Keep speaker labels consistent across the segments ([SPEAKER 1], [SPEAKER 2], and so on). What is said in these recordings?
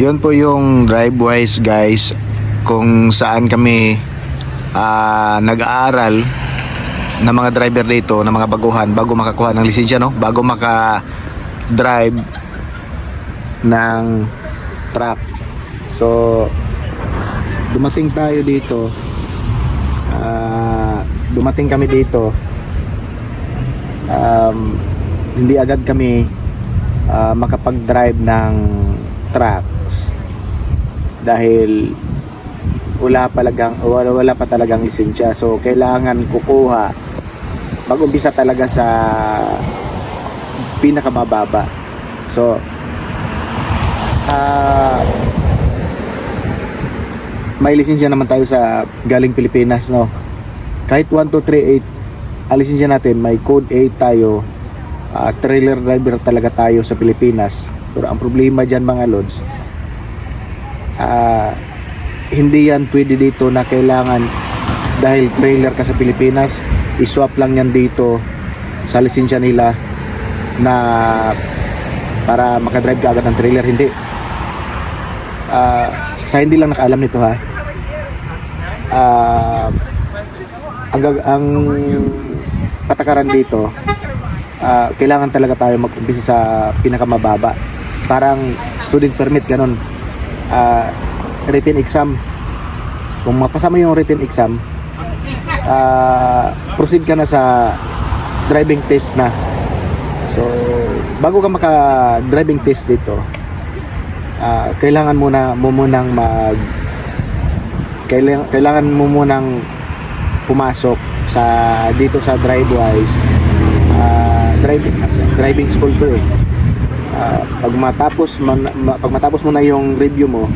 [SPEAKER 1] Yun po yung DriveWise guys kung saan kami ah, nag-aaral ng mga driver dito, ng mga baguhan bago makakuha ng lisensya no, bago maka-drive ng truck. So dumating tayo dito. Ah, dumating kami dito. Um, hindi agad kami ah, makapag-drive ng trucks dahil wala talagang wala, wala pa talagang lisensya. So kailangan kukuha mag-umpisa talaga sa pinakamababa so ah may lisensya naman tayo sa galing Pilipinas no? Kahit 1238 ang lisensya natin may code 8 tayo. Ah, trailer driver talaga tayo sa Pilipinas. Pero ang problema dyan mga lods ah, hindi yan pwede dito na kailangan dahil trailer ka sa Pilipinas iswap lang yan dito sa lisensya nila na para makadrive ka agad ng trailer. Hindi. Ah, sa hindi lang nakaalam nito ha? Ah, ang, ang patakaran dito ah, kailangan talaga tayo mag-umpisa sa pinakamababa. Parang student permit ganun Ah, written exam. Kung mapasa mo yung written exam ah, proceed ka na sa driving test na. So bago ka maka driving test dito ah, kailangan muna mo munang mag kailangan, kailangan mo munang pumasok sa dito sa DriveWise ah, driving driving school to eh Ah, pag matapos man, ma- pag matapos mo na yung review mo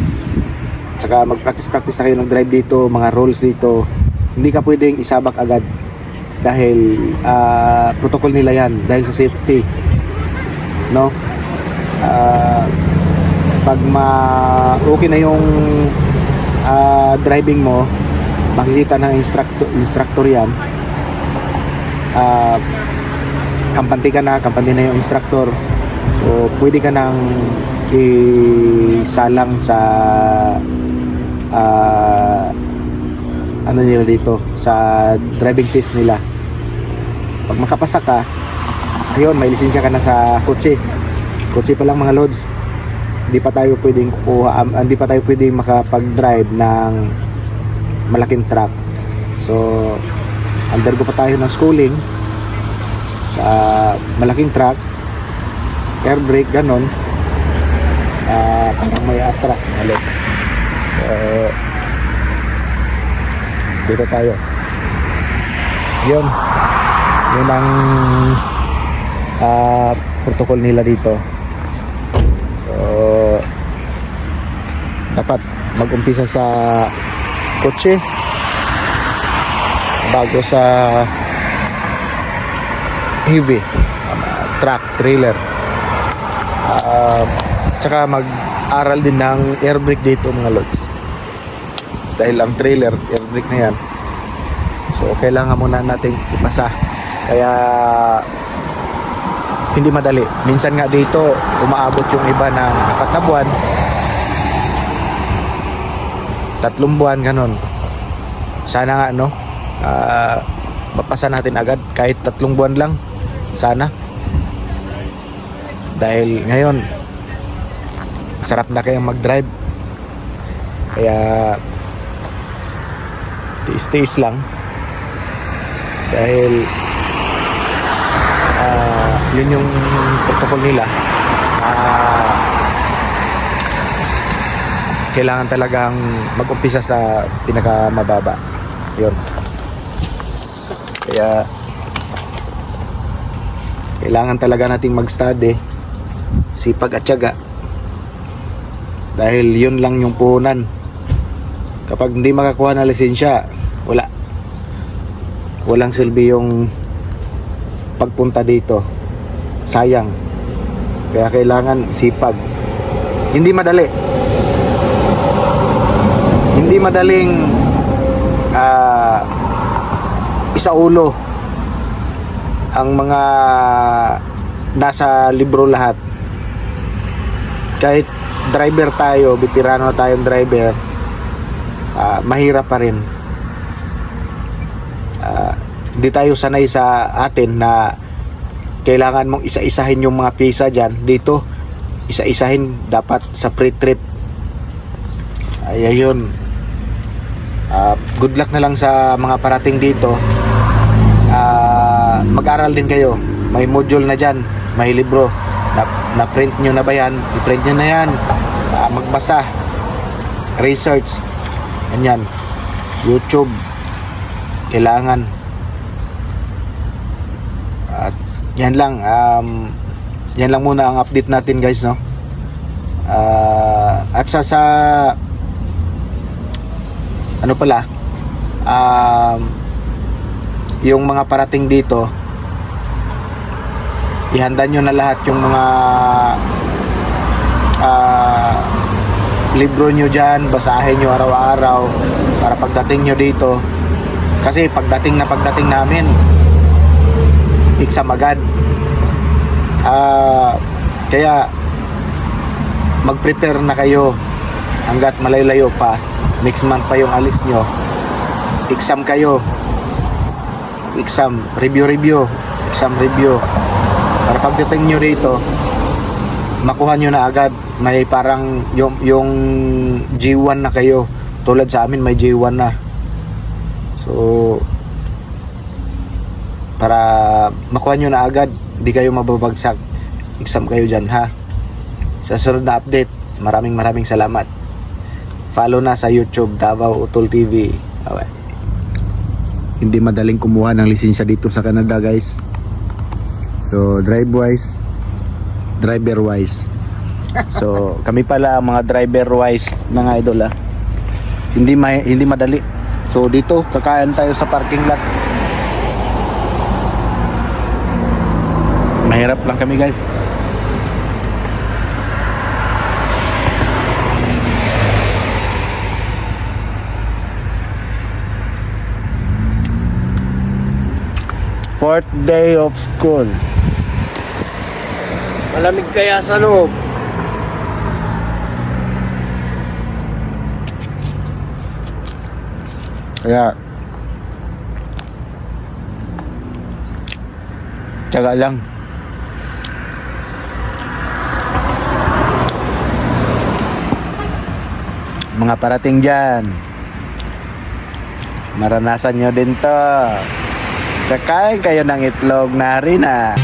[SPEAKER 1] saka mag-practice practice na kayo ng drive dito mga rules dito hindi ka pwedeng isabak agad dahil ah, protocol nila yan dahil sa safety. No? Ah, pag ma okay na yung ah, driving mo makikita ng instructor instructor yan. Ah kampante ka na kampante na yung instructor so pwede ka nang isalang sa ah, ano nila dito sa driving test nila. Pag makapasa ka ayun may lisensya ka na sa kotse. Kotse pa lang mga loads hindi pa tayo pwedeng kukuha um, hindi pa tayo pwedeng makapag-drive ng malaking truck. So undergo pa tayo ng schooling sa malaking truck air brake ganon. Ah, parang may atras mga loads so dito tayo. Yun. Yun ang ah, protocol nila dito. So dapat mag-umpisa sa kotse bago sa heavy um, truck trailer uh, tsaka mag-aral din ng air brake dito mga lods. Dahil ang trailer air brake na yan. So kailangan muna nating ipasa. Kaya hindi madali. Minsan nga dito umaabot yung iba ng apat na buwan tatlong buwan ganon sana nga no? Ah, mapasa natin agad. Kahit tatlong buwan lang sana dahil ngayon sarap na kayang mag-drive. Kaya tiis-tiis lang. Dahil ah, yun yung protocol nila. Ah, kailangan talagang mag-umpisa sa pinakamababa. Yun. Kaya kailangan talaga nating mag-study sipag at tiyaga. Dahil yun lang yung puhunan. Kapag hindi makakuha ng lisensya wala. Walang silbi yung pagpunta dito. Sayang. Kaya kailangan sipag. Hindi madali. Hindi madaling ah, isaulo ang mga nasa libro lahat kahit driver tayo, veterano tayong driver, ah, mahirap pa rin. Ah, di tayo sanay sa atin na kailangan mong isa-isahin yung mga pisa dyan. Dito, isa-isahin dapat sa pre-trip. Ay, ayun. Ah, good luck na lang sa mga parating dito. Ah, mag-aral din kayo. May module na dyan. May libro. Na, na-print nyo na ba yan? I-print nyo na yan. Ah, magbasa. Research. Ganyan. YouTube. Kailangan. At yan lang. Um, yan lang muna ang update natin guys. No? Ah, at sa sa ano pala um, yung mga parating dito ihanda nyo na lahat yung mga ah, libro nyo dyan basahin nyo araw-araw para pagdating nyo dito. Kasi pagdating na pagdating namin exam agad Ah, kaya mag-prepare na kayo hanggat malayo pa. Next month pa yung alis nyo. Exam kayo. Exam review review exam review para pagdating nyo dito makuha nyo na agad. May parang yung, yung G1 na kayo. Tulad sa amin may G1 na. So para makuha nyo na agad di kayo mababagsak. Exam kayo dyan ha? Sa sunod na update maraming maraming salamat. Follow na sa YouTube Davao Utol TV okay. hindi madaling kumuha ng lisensya dito sa Canada guys so drive wise driver wise so kami pala ang mga driver wise mga idol ha hindi ma hindi madali. So dito kakain tayo sa parking lot. Mahirap lang kami guys fourth day of school.
[SPEAKER 2] Malamig kaya sa loob.
[SPEAKER 1] Kaya Tsaga lang. Mga parating dyan. Maranasan nyo din to Kakain kayo ng itlog na rin ah